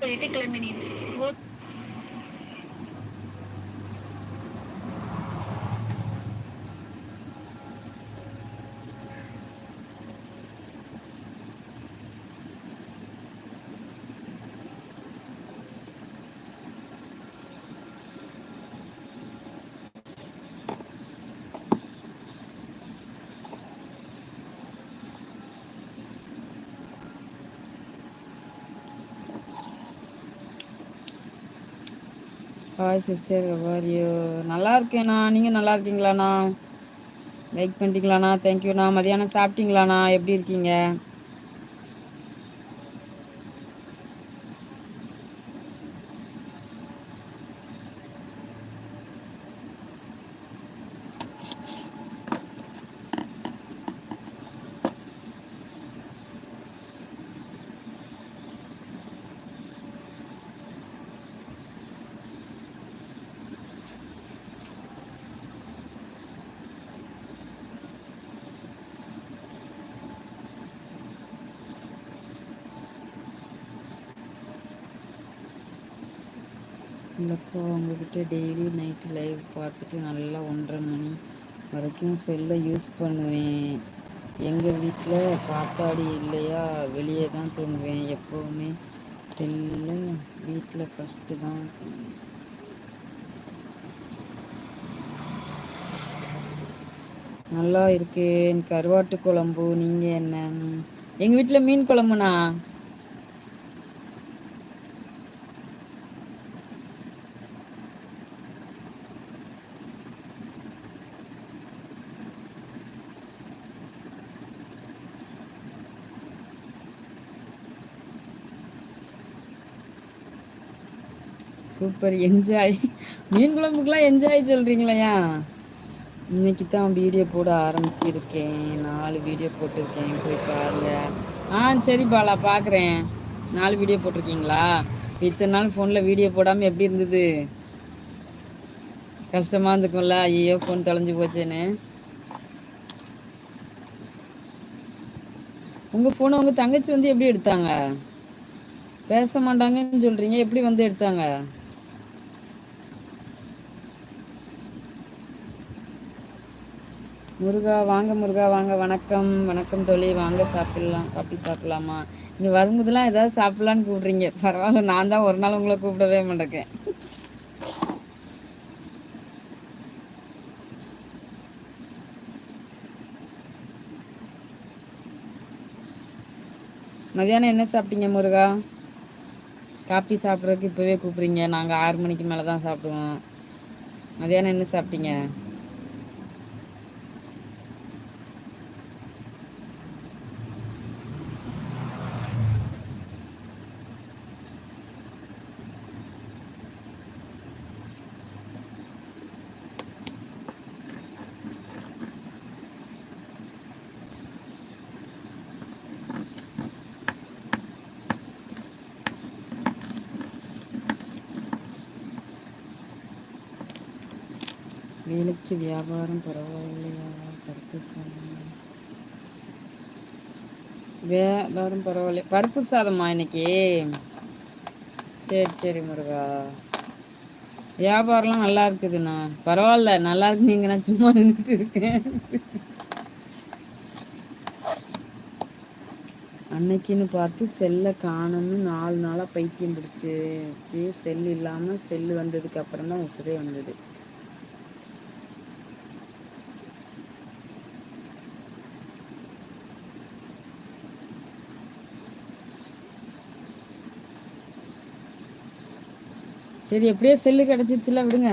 politik lemonade. Hi sister எவ்வாரியோ நல்லா இருக்கேண்ணா நீங்கள் நல்லா இருக்கீங்களாண்ணா லைக் பண்ணிட்டீங்களாண்ணா தேங்க்யூண்ணா மதியானம் சாப்பிட்டீங்களாண்ணா எப்படி இருக்கீங்க? இல்லைப்பா அவங்கக்கிட்ட டெய்லி நைட்டு லைவ் பார்த்துட்டு நல்லா ஒன்றரை மணி வரைக்கும் செல்லை யூஸ் பண்ணுவேன். எங்கள் வீட்டில் காத்தாடி இல்லையா வெளியே தான் தூங்குவேன். எப்போவுமே செல்ல வீட்டில் ஃபஸ்ட்டு தான். நல்லா இருக்கேன். கருவாட்டு குழம்பு நீங்கள் என்ன? எங்கள் வீட்டில் மீன் குழம்புண்ணா? சூப்பர் என்ஜாய் மீன் குழம்புக்குலாம் என்ஜாய் சொல்கிறீங்களையா இன்னைக்கு தான் வீடியோ போட ஆரம்பிச்சிருக்கேன். நாலு வீடியோ போட்டிருக்கேன். போய் பாருங்க. ஆ சரி பாலா பார்க்குறேன் நாலு வீடியோ போட்டிருக்கீங்களா? இத்தனை நாள் ஃபோனில் வீடியோ போடாமல் எப்படி இருந்தது? கஷ்டமாக இருந்துக்கும்ல ஐயோ ஃபோன் தொலைஞ்சு போச்சேன்னு. உங்கள் ஃபோனை உங்கள் தங்கச்சி வந்து எப்படி எடுத்தாங்க? பேச மாட்டாங்கன்னு சொல்கிறீங்க எப்படி வந்து எடுத்தாங்க? முருகா வாங்க முருகா வாங்க வணக்கம். வணக்கம் தொழி. வாங்க சாப்பிடலாம். காப்பி சாப்பிடலாமா? இங்கே வரும்போதெல்லாம் ஏதாவது சாப்பிடலான்னு கூப்பிட்றீங்க. பரவாயில்ல நான் தான் ஒரு நாள் உங்களை கூப்பிடவே மாட்டேக்கேன். மதியானம் என்ன சாப்பிட்டீங்க முருகா? காப்பி சாப்பிட்றதுக்கு இப்போவே கூப்பிட்றீங்க. நாங்கள் ஆறு மணிக்கு மேலே தான் சாப்பிடுவோம். மதியானம் என்ன சாப்பிட்டீங்க? வேலைக்கு வியாபாரம் பரவாயில்லையா? பருப்பு சாதம். வியாபாரம் பரவாயில்ல. பருப்பு சாதமா இன்னைக்கு? சரி சரி முருகா. வியாபாரம்லாம் நல்லா இருக்குதுண்ணா. பரவாயில்ல. நல்லா இருக்கு நீங்க நான் சும்மா நின்றுட்டு இருக்கேன். அன்னைக்குன்னு பார்த்து செல்லை காணும்னு நாலு நாளாக பைத்தியம் பிடிச்சி செல் இல்லாமல் செல்லு வந்ததுக்கு அப்புறம் தான் உசுரே வந்தது. சரி எப்படியோ செல்லு கிடச்சிச்சுல விடுங்க.